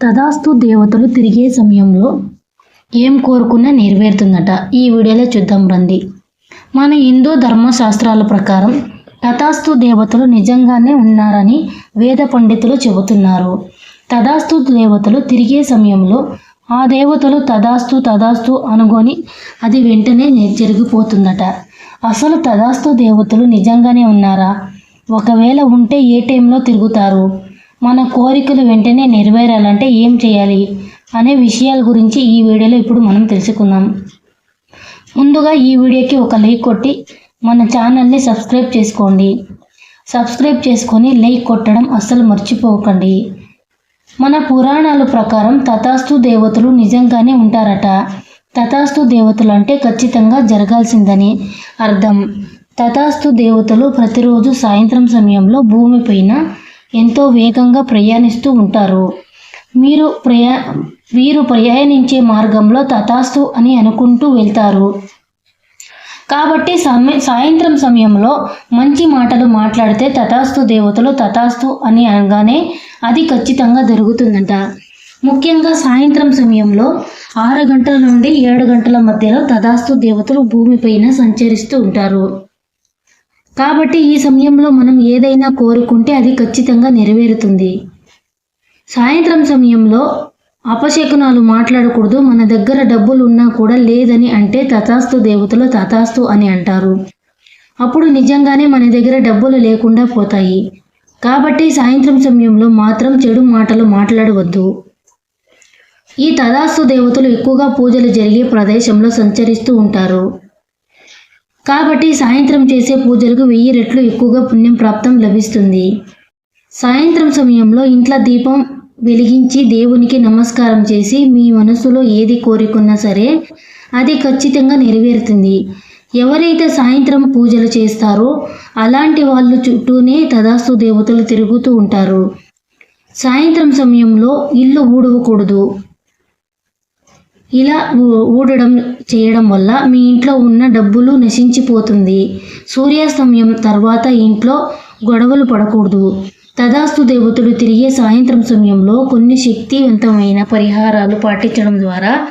తదాస్తు దేవతలు తిరిగే సమయంలో ఏం కోరుకున్నా నెరవేరుతుందట. ఈ వీడియోలో చూద్దాం రండి. మన హిందూ ధర్మశాస్త్రాల ప్రకారం తథాస్తు దేవతలు నిజంగానే ఉన్నారని వేద పండితులు చెబుతున్నారు. తదాస్తు దేవతలు తిరిగే సమయంలో ఆ దేవతలు తదాస్తు తదాస్తు అనుకొని అది వెంటనే జరిగిపోతుందట. అసలు తదాస్తు దేవతలు నిజంగానే ఉన్నారా? ఒకవేళ ఉంటే ఏ టైంలో తిరుగుతారు? మన కోరికలు వెంటనే నెరవేరాలంటే ఏం చేయాలి అనే విషయాల గురించి ఈ వీడియోలో ఇప్పుడు మనం తెలుసుకుందాం. ముందుగా ఈ వీడియోకి ఒక లైక్ కొట్టి మన ఛానల్ని సబ్స్క్రైబ్ చేసుకోండి. సబ్స్క్రైబ్ చేసుకొని లైక్ కొట్టడం అస్సలు మర్చిపోకండి. మన పురాణాల ప్రకారం తథాస్తు దేవతలు నిజంగానే ఉంటారట. తథాస్తు దేవతలు అంటే ఖచ్చితంగా జరగాల్సిందని అర్థం. తథాస్తు దేవతలు ప్రతిరోజు సాయంత్రం సమయంలో భూమిపైన ఎంతో వేగంగా ప్రయాణిస్తూ ఉంటారు. మీరు ప్రయా వీరు ప్రయాణించే మార్గంలో తథాస్తు అని అనుకుంటూ వెళ్తారు. కాబట్టి సమయ సాయంత్రం సమయంలో మంచి మాటలు మాట్లాడితే తథాస్తు దేవతలు తథాస్తు అని అనగానే అది ఖచ్చితంగా జరుగుతుందంట. ముఖ్యంగా సాయంత్రం సమయంలో ఆరు గంటల నుండి ఏడు గంటల మధ్యలో తథాస్తు దేవతలు భూమిపైన సంచరిస్తూ ఉంటారు. కాబట్టి ఈ సమయంలో మనం ఏదైనా కోరుకుంటే అది ఖచ్చితంగా నెరవేరుతుంది. సాయంత్రం సమయంలో అపశకునాలు మాట్లాడకూడదు మన దగ్గర డబ్బులు ఉన్నా కూడా లేదని అంటే తథాస్తు దేవతలు తథాస్తు అని అంటారు. అప్పుడు నిజంగానే మన దగ్గర డబ్బులు లేకుండా పోతాయి. కాబట్టి సాయంత్రం సమయంలో మాత్రం చెడు మాటలు మాట్లాడవద్దు. ఈ తథాస్తు దేవతలు ఎక్కువగా పూజలు జరిగే ప్రదేశంలో సంచరిస్తూ ఉంటారు. కాబట్టి సాయంత్రం చేసే పూజలకు వెయ్యి రెట్లు ఎక్కువగా పుణ్యం ప్రాప్తం లభిస్తుంది. సాయంత్రం సమయంలో ఇంట్లో దీపం వెలిగించి దేవునికి నమస్కారం చేసి మీ మనసులో ఏది కోరుకున్నా సరే అది ఖచ్చితంగా నెరవేరుతుంది. ఎవరైతే సాయంత్రం పూజలు చేస్తారో అలాంటి వాళ్ళు చుట్టూనే తదాస్తు దేవతలు తిరుగుతూ ఉంటారు. సాయంత్రం సమయంలో ఇల్లు ఊడవకూడదు. ఇలా ఊ- ఊడడం చేయడం వల్ల మీ ఇంట్లో ఉన్న డబ్బులు నశించిపోతుంది. సూర్యాస్తమయం తర్వాత ఇంట్లో గొడవలు పడకూడదు. తదాస్తు దేవతలు తిరిగే సాయంత్రం సమయంలో కొన్ని శక్తివంతమైన పరిహారాలు పాటించడం ద్వారా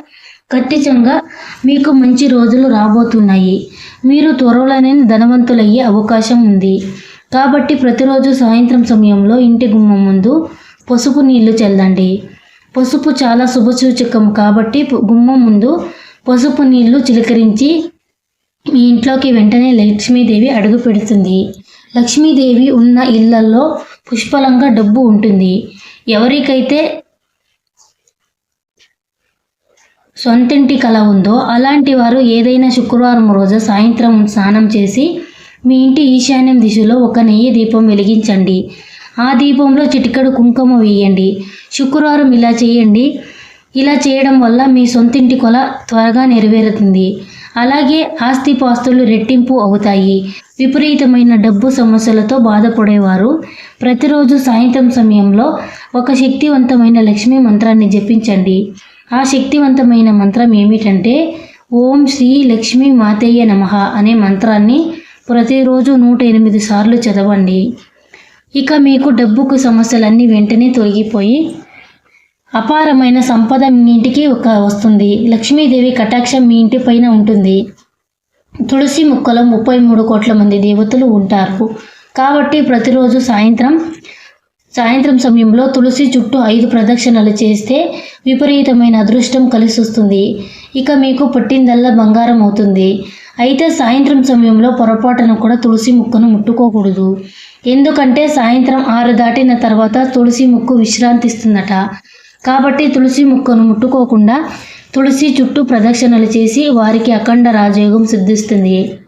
ఖచ్చితంగా మీకు మంచి రోజులు రాబోతున్నాయి. మీరు త్వరలోనే ధనవంతులయ్యే అవకాశం ఉంది. కాబట్టి ప్రతిరోజు సాయంత్రం సమయంలో ఇంటి గుమ్మం ముందు పసుపు నీళ్ళు చల్లండి. పసుపు చాలా శుభసూచకం కాబట్టి గుమ్మం ముందు పసుపు నీళ్ళు చిలకరించి మీ ఇంట్లోకి వెంటనే లక్ష్మీదేవి అడుగు పెడుతుంది. లక్ష్మీదేవి ఉన్న ఇళ్ళలో పుష్పలంగా డబ్బు ఉంటుంది. ఎవరికైతే సొంతింటి కల ఉందో అలాంటి వారు ఏదైనా శుక్రవారం రోజు సాయంత్రం స్నానం చేసి మీ ఇంటి ఈశాన్యం దిశలో ఒక నెయ్యి దీపం వెలిగించండి. ఆ దీపంలో చిటికడు కుంకుమ వేయండి. శుక్రవారం ఇలా చేయండి. ఇలా చేయడం వల్ల మీ సొంతింటి కొల త్వరగా నెరవేరుతుంది. అలాగే ఆస్తిపాస్తులు రెట్టింపు అవుతాయి. విపరీతమైన డబ్బు సమస్యలతో బాధపడేవారు. ప్రతిరోజు సాయంత్రం సమయంలో ఒక శక్తివంతమైన లక్ష్మీ మంత్రాన్ని జపించండి. ఆ శక్తివంతమైన మంత్రం ఏమిటంటే ఓం శ్రీ లక్ష్మీ మాతయ్య నమః అనే మంత్రాన్ని ప్రతిరోజు నూట ఎనిమిది సార్లు చదవండి. ఇక మీకు డబ్బుకు సమస్యలన్నీ వెంటనే తొలగిపోయి అపారమైన సంపద మీ ఇంటికి ఒక వస్తుంది. లక్ష్మీదేవి కటాక్షం మీ ఇంటి పైన ఉంటుంది. తులసి మొక్కలో ముప్పై మూడు కోట్ల మంది దేవతలు ఉంటారు. కాబట్టి ప్రతిరోజు సాయంత్రం సాయంత్రం సమయంలో తులసి చుట్టూ ఐదు ప్రదక్షిణలు చేస్తే విపరీతమైన అదృష్టం కలిసి వస్తుంది ఇక మీకు పట్టిందల్లా బంగారం అవుతుంది. అయితే సాయంత్రం సమయంలో పొరపాటున కూడా తులసి ముక్కను ముట్టుకోకూడదు. ఎందుకంటే సాయంత్రం ఆరు దాటిన తర్వాత తులసి ముక్కు విశ్రాంతిస్తుందట. కాబట్టి తులసి ముక్కను ముట్టుకోకుండా తులసి చుట్టూ ప్రదక్షిణలు చేసి వారికి అఖండ రాజయోగం సిద్ధిస్తుంది.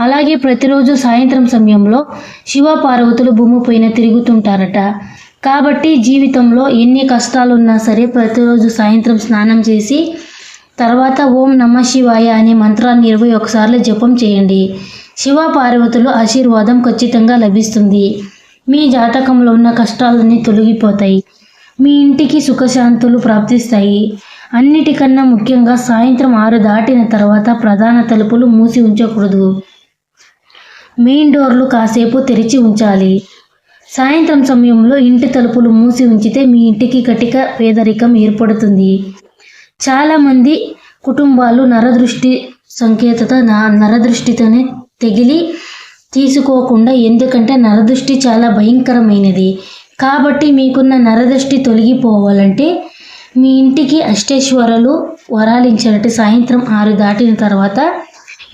అలాగే ప్రతిరోజు సాయంత్రం సమయంలో శివ పార్వతులు భూమిపైన తిరుగుతుంటారట. కాబట్టి జీవితంలో ఎన్ని కష్టాలున్నా సరే ప్రతిరోజు సాయంత్రం స్నానం చేసి తర్వాత ఓం నమ శివాయ అనే మంత్రాన్ని ఇరవై ఒకసార్లు జపం చేయండి. శివ పార్వతులు ఆశీర్వాదం ఖచ్చితంగా లభిస్తుంది. మీ జాతకంలో ఉన్న కష్టాలన్నీ తొలగిపోతాయి. మీ ఇంటికి సుఖశాంతులు ప్రాప్తిస్తాయి. అన్నిటికన్నా ముఖ్యంగా సాయంత్రం ఆరు దాటిన తర్వాత ప్రధాన తలుపులు మూసి ఉంచకూడదు. మెయిన్ డోర్లు కాసేపు తెరిచి ఉంచాలి. సాయంత్రం సమయంలో ఇంటి తలుపులు మూసి ఉంచితే మీ ఇంటికి కటిక పేదరికం ఏర్పడుతుంది. చాలామంది కుటుంబాలు నరదృష్టి సంకేతత నా నరదృష్టితోనే తెగిలి తీసుకోకుండా ఎందుకంటే నరదృష్టి చాలా భయంకరమైనది. కాబట్టి మీకున్న నరదృష్టి తొలగిపోవాలంటే మీ ఇంటికి అష్టేశ్వరులు వరాలించినట్టు సాయంత్రం ఆరు దాటిన తర్వాత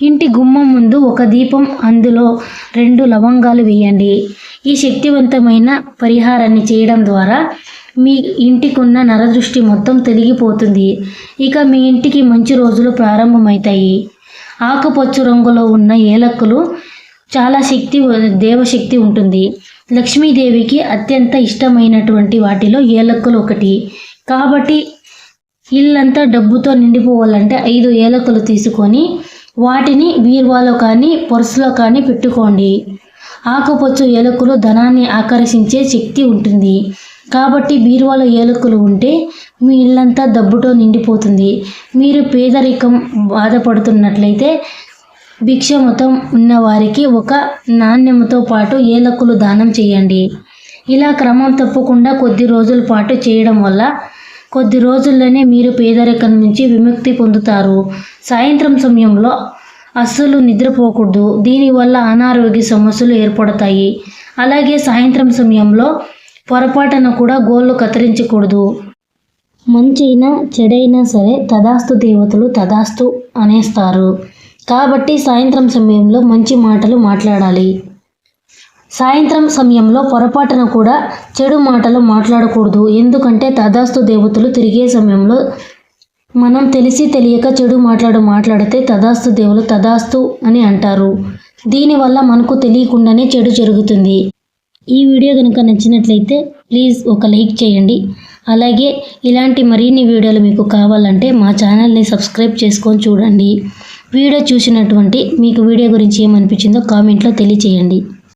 ఇంటి గుమ్మం ముందు ఒక దీపం అందులో రెండు లవంగాలు వేయండి. ఈ శక్తివంతమైన పరిహారాన్ని చేయడం ద్వారా మీ ఇంటికున్న నరదృష్టి మొత్తం తొలగిపోతుంది. ఇక మీ ఇంటికి మంచి రోజులు ప్రారంభమవుతాయి. ఆకుపచ్చ రంగులో ఉన్న ఏలక్కులు చాలా శక్తి దేవశక్తి ఉంటుంది. లక్ష్మీదేవికి అత్యంత ఇష్టమైనటువంటి వాటిలో ఏలక్కులు ఒకటి. కాబట్టి ఇల్లంతా డబ్బుతో నిండిపోవాలంటే ఐదు ఏలకులు తీసుకొని వాటిని బీర్వాలో కానీ పర్సులో కానీ పెట్టుకోండి. ఆకుపచ్చ ఏలకులు ధనాన్ని ఆకర్షించే శక్తి ఉంటుంది. కాబట్టి బీరువాలో ఏలకులు ఉంటే మీ ఇల్లంతా డబ్బుతో నిండిపోతుంది. మీరు పేదరికం బాధపడుతున్నట్లయితే భిక్షమతం ఉన్నవారికి ఒక నాణ్యమతో పాటు ఏలకులు దానం చేయండి. ఇలా క్రమం తప్పకుండా కొద్ది రోజుల పాటు చేయడం వల్ల కొద్ది రోజుల్లోనే మీరు పేదరికం నుంచి విముక్తి పొందుతారు. సాయంత్రం సమయంలో అస్సలు నిద్రపోకూడదు. దీనివల్ల అనారోగ్య సమస్యలు ఏర్పడతాయి. అలాగే సాయంత్రం సమయంలో పొరపాటున కూడా గోళ్ళు కత్తిరించకూడదు. మంచైనా చెడైనా సరే తదాస్తు దేవతలు తదాస్తు అనేస్తారు. కాబట్టి సాయంత్రం సమయంలో మంచి మాటలు మాట్లాడాలి. సాయంత్రం సమయంలో పొరపాటున కూడా చెడు మాటలు మాట్లాడకూడదు. ఎందుకంటే తదాస్తు దేవతలు తిరిగే సమయంలో మనం తెలిసి తెలియక చెడు మాట్లాడు మాట్లాడితే తదాస్తు దేవులు తదాస్తు అని అంటారు. దీనివల్ల మనకు తెలియకుండానే చెడు జరుగుతుంది. ఈ వీడియో కనుక నచ్చినట్లయితే ప్లీజ్ ఒక లైక్ చేయండి. అలాగే ఇలాంటి మరిన్ని వీడియోలు మీకు కావాలంటే మా ఛానల్ని సబ్స్క్రైబ్ చేసుకొని చూడండి. వీడియో చూసినటువంటి మీకు వీడియో గురించి ఏమనిపించిందో కామెంట్లో తెలియచేయండి.